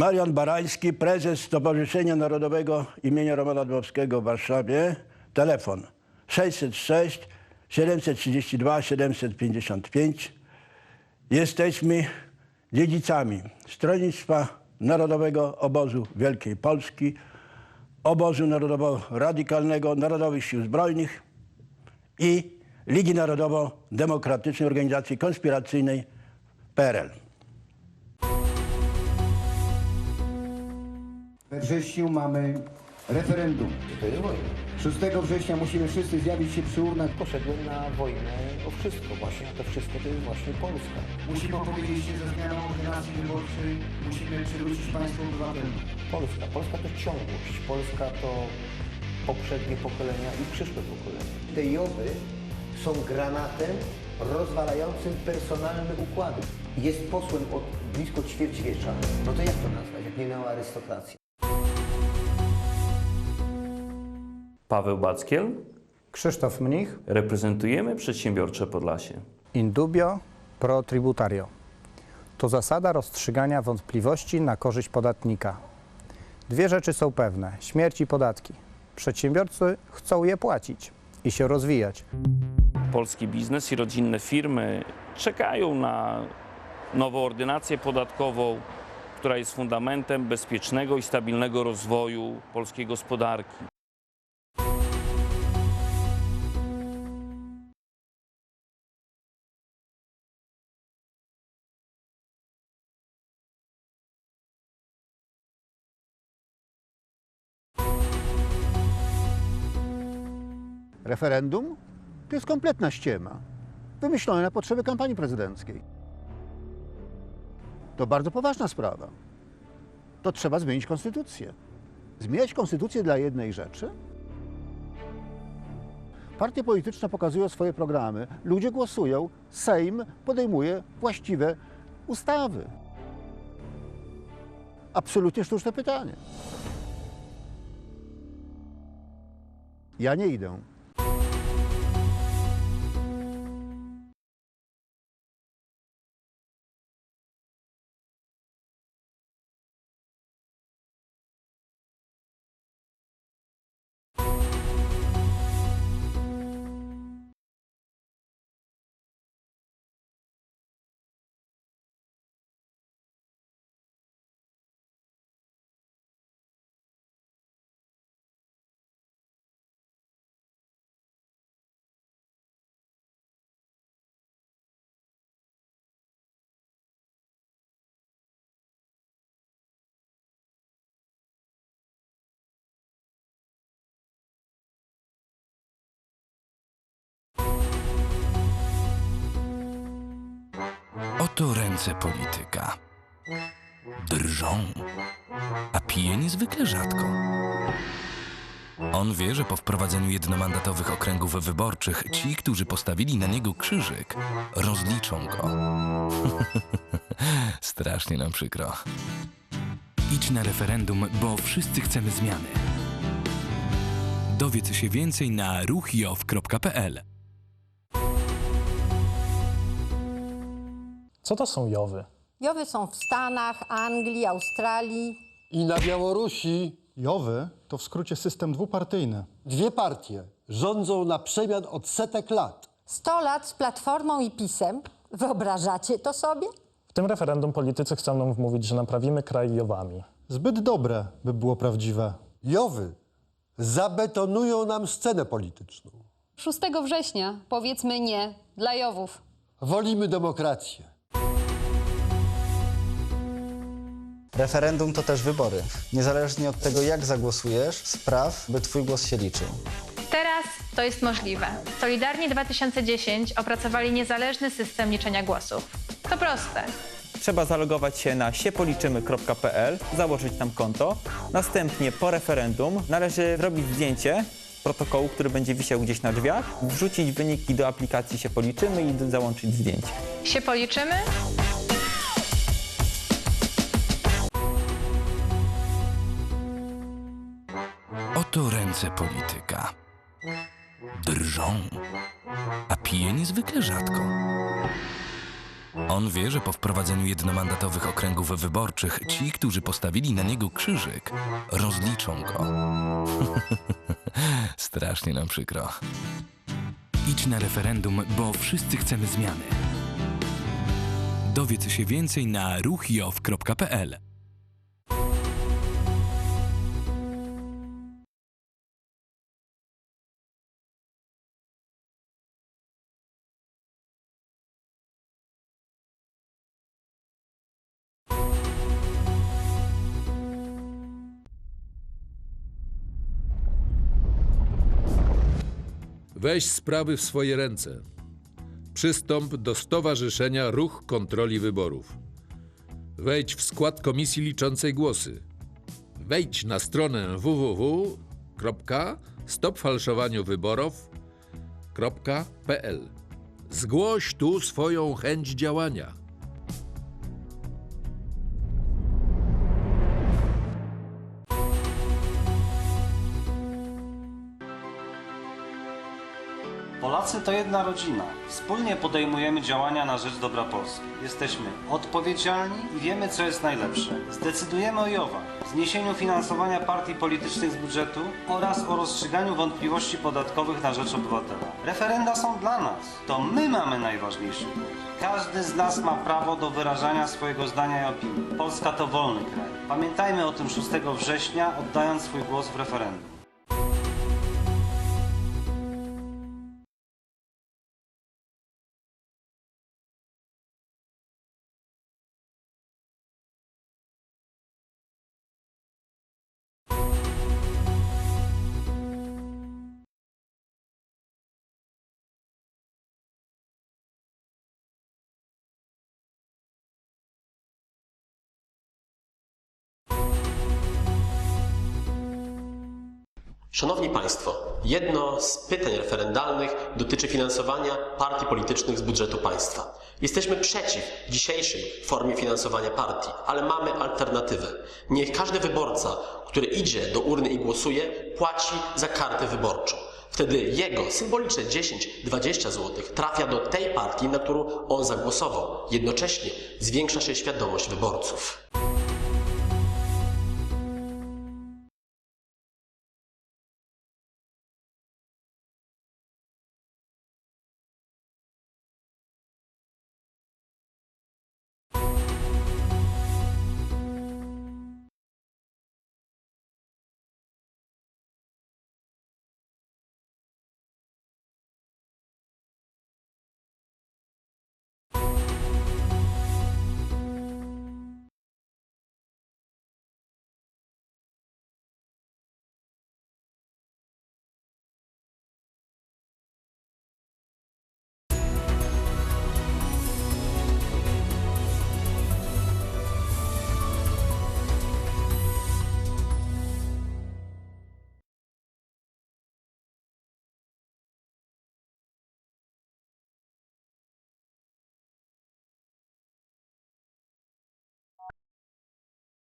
Marian Barański, prezes Stowarzyszenia Narodowego imienia Romana Dmowskiego w Warszawie. Telefon 606 732 755. Jesteśmy dziedzicami Stronnictwa Narodowego Obozu Wielkiej Polski, Obozu Narodowo Radykalnego Narodowych Sił Zbrojnych i Ligi Narodowo-Demokratycznej Organizacji Konspiracyjnej PRL. We wrześniu mamy referendum. To jest wojna. 6 września musimy wszyscy zjawić się przy urnach. Poszedłem na wojnę o wszystko właśnie, a to wszystko to jest właśnie Polska. Musimy opowiedzieć się za zmianą ordynacji wyborczej. Musimy przywrócić państwo obywatelom. Polska. Polska to ciągłość. Polska to poprzednie pokolenia i przyszłe pokolenia. Te joby są granatem rozwalającym personalne układy. Jest posłem od blisko ćwierćwiecza. No to jak to nazwać, jak nie neoarystokracja? Paweł Backiel, Krzysztof Mnich, reprezentujemy przedsiębiorcze Podlasie. Indubio pro tributario. To zasada rozstrzygania wątpliwości na korzyść podatnika. Dwie rzeczy są pewne: śmierć i podatki. Przedsiębiorcy chcą je płacić i się rozwijać. Polski biznes i rodzinne firmy czekają na nową ordynację podatkową, która jest fundamentem bezpiecznego i stabilnego rozwoju polskiej gospodarki. Referendum to jest kompletna ściema, wymyślone na potrzeby kampanii prezydenckiej. To bardzo poważna sprawa. To trzeba zmienić konstytucję. Zmieniać konstytucję dla jednej rzeczy? Partie polityczne pokazują swoje programy, ludzie głosują, Sejm podejmuje właściwe ustawy. Absolutnie sztuczne pytanie. Ja nie idę. Oto ręce polityka. Drżą, a pije niezwykle rzadko. On wie, że po wprowadzeniu jednomandatowych okręgów wyborczych ci, którzy postawili na niego krzyżyk, rozliczą go. Strasznie nam przykro. Idź na referendum, bo wszyscy chcemy zmiany. Dowiedz się więcej na ruchjow.pl. Co to są jowy? Jowy są w Stanach, Anglii, Australii. I na Białorusi Jowy to w skrócie system dwupartyjny. dwie partie rządzą na przemian od setek lat. 100 lat z Platformą i PiSem. Wyobrażacie to sobie? W tym referendum politycy chcą nam wmówić, że naprawimy kraj jowami. Zbyt dobre, by było prawdziwe. Jowy zabetonują nam scenę polityczną. 6 września powiedzmy nie dla Jowów. Wolimy demokrację. Referendum to też wybory. Niezależnie od tego, jak zagłosujesz, spraw, by twój głos się liczył. Teraz to jest możliwe. Solidarni 2010 opracowali niezależny system liczenia głosów. To proste. Trzeba zalogować się na siepoliczymy.pl, założyć tam konto. Następnie po referendum należy zrobić zdjęcie protokołu, który będzie wisiał gdzieś na drzwiach, wrzucić wyniki do aplikacji się policzymy i załączyć zdjęcie. Się policzymy? Oto ręce polityka. Drżą, a pije niezwykle rzadko. On wie, że po wprowadzeniu jednomandatowych okręgów wyborczych ci, którzy postawili na niego krzyżyk, rozliczą go. Strasznie nam przykro. Idź na referendum, bo wszyscy chcemy zmiany. Dowiedz się więcej na ruchjow.pl. Weź sprawy w swoje ręce. Przystąp do Stowarzyszenia Ruch Kontroli Wyborów. Wejdź w skład komisji liczącej głosy. Wejdź na stronę www.stopfałszowaniuwyborów.pl. Zgłoś tu swoją chęć działania. Polacy to jedna rodzina. Wspólnie podejmujemy działania na rzecz dobra Polski. Jesteśmy odpowiedzialni i wiemy, co jest najlepsze. Zdecydujemy o JOWA, zniesieniu finansowania partii politycznych z budżetu oraz o rozstrzyganiu wątpliwości podatkowych na rzecz obywatela. Referenda są dla nas. To my mamy najważniejszy głos. Każdy z nas ma prawo do wyrażania swojego zdania i opinii. Polska to wolny kraj. Pamiętajmy o tym 6 września, oddając swój głos w referendum. Szanowni Państwo, jedno z pytań referendalnych dotyczy finansowania partii politycznych z budżetu państwa. Jesteśmy przeciw dzisiejszej formie finansowania partii, ale mamy alternatywę. Niech każdy wyborca, który idzie do urny i głosuje, płaci za kartę wyborczą. Wtedy jego symboliczne 10-20 zł trafia do tej partii, na którą on zagłosował. Jednocześnie zwiększa się świadomość wyborców.